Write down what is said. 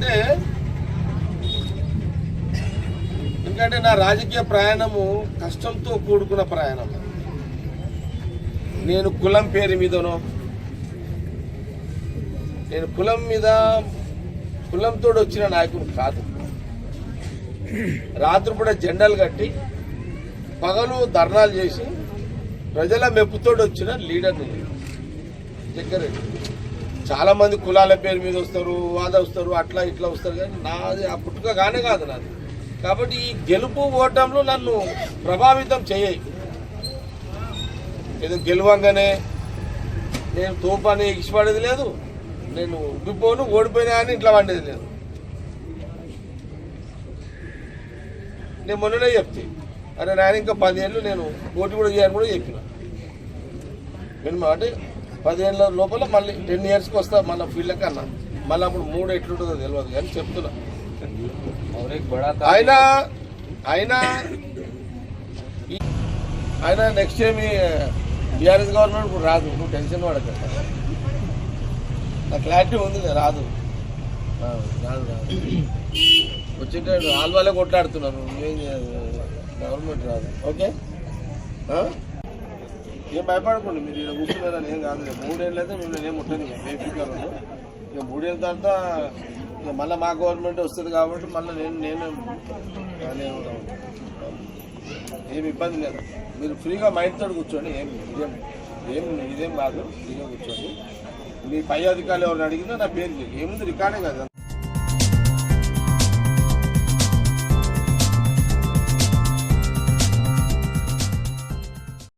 అంటే ఎందుకంటే నా రాజకీయ ప్రయాణము కష్టంతో కూడుకున్న ప్రయాణం. నేను కులం పేరు మీదనో నేను కులం మీద కులంతో వచ్చిన నాయకుడు కాదు. రాత్రిపూట జెండాలు కట్టి పగలు ధర్నాలు చేసి ప్రజల మెప్పుతోడు వచ్చిన లీడర్ని జగ్గారెడ్డి. చాలా మంది కులాల పేరు మీద వస్తారు వాద వస్తారు అట్లా ఇట్లా వస్తారు కానీ నాది ఆ పుట్టుక కానే కాదు నాది. కాబట్టి ఈ గెలుపు ఓటంలో నన్ను ప్రభావితం చేయాయి ఏదో గెలవంగానే నేను తోపని ఇచ్చిపడేది లేదు నేను ఉబ్బిపోను ఓడిపోయినా అని ఇట్లా వండేది లేదు. నేను మొన్ననే చెప్తే అరే నాయన ఇంకా పదేళ్ళు నేను ఓటు కూడా చేయని కూడా చెప్పిన. మినిమం అంటే పదిహేను లోపల మళ్ళీ టెన్ ఇయర్స్కి వస్తా మళ్ళీ ఫీల్డ్ అన్న. మళ్ళీ అప్పుడు మూడు ఎట్లుంటుందో తెలియదు కానీ చెప్తున్నా. ఆయన ఆయన ఆయన నెక్స్ట్ ఏమి బీఆర్ఎస్ గవర్నమెంట్ ఇప్పుడు రాదు. నువ్వు టెన్షన్ పడక. నా క్లారిటీ ఉంది రాదు. రాదు రాదు. వచ్చేట ఆల్వాలే కొట్లాడుతున్నాను. నువ్వేం గవర్నమెంట్ రాదు. ఓకే? ఏం భయపడకండి మీరు ఇక్కడ కూర్చున్నారని ఏం కాదు. మూడేళ్ళు అయితే మిమ్మల్ని ఏం ఉంటుంది బేఫికర్ ఇక మూడేళ్ళ తర్వాత ఇక మళ్ళీ మా గవర్నమెంట్ వస్తుంది కాబట్టి మళ్ళీ నేను నేను నేను ఏం ఇబ్బంది లేదు. మీరు ఫ్రీగా మైండ్ తోడు కూర్చోండి ఏం ఇదేం ఏం ఇదేం కాదు ఫ్రీగా కూర్చోండి. మీ పై అధికారులు ఎవరిని అడిగినా నా పేరు ఏముంది రికార్డే కదా.